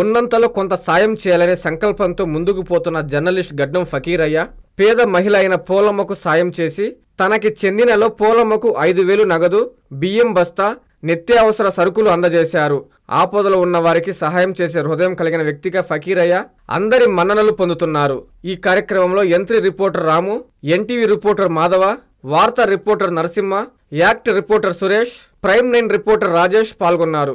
ఉన్నంతలో కొంత సాయం చేయాలనే సంకల్పంతో ముందుకు పోతున్న జర్నలిస్ట్ గడ్డం ఫకీరయ్య పేద మహిళ అయిన పోలమ్మకు సాయం చేసి తనకి చెందినలో పోలమ్మకు ఐదు వేలు నగదు బియ్యం బస్తా నిత్యావసర సరుకులు అందజేశారు. ఆపదలో ఉన్న వారికి సహాయం చేసే హృదయం కలిగిన వ్యక్తిగా ఫకీరయ్య అందరి మన్ననలు పొందుతున్నారు. ఈ కార్యక్రమంలో యంత్రి reporter Ramu NTV reporter Madhava Vaartha reporter Narasimha act reporter Suresh prime nine reporter Rajesh పాల్గొన్నారు.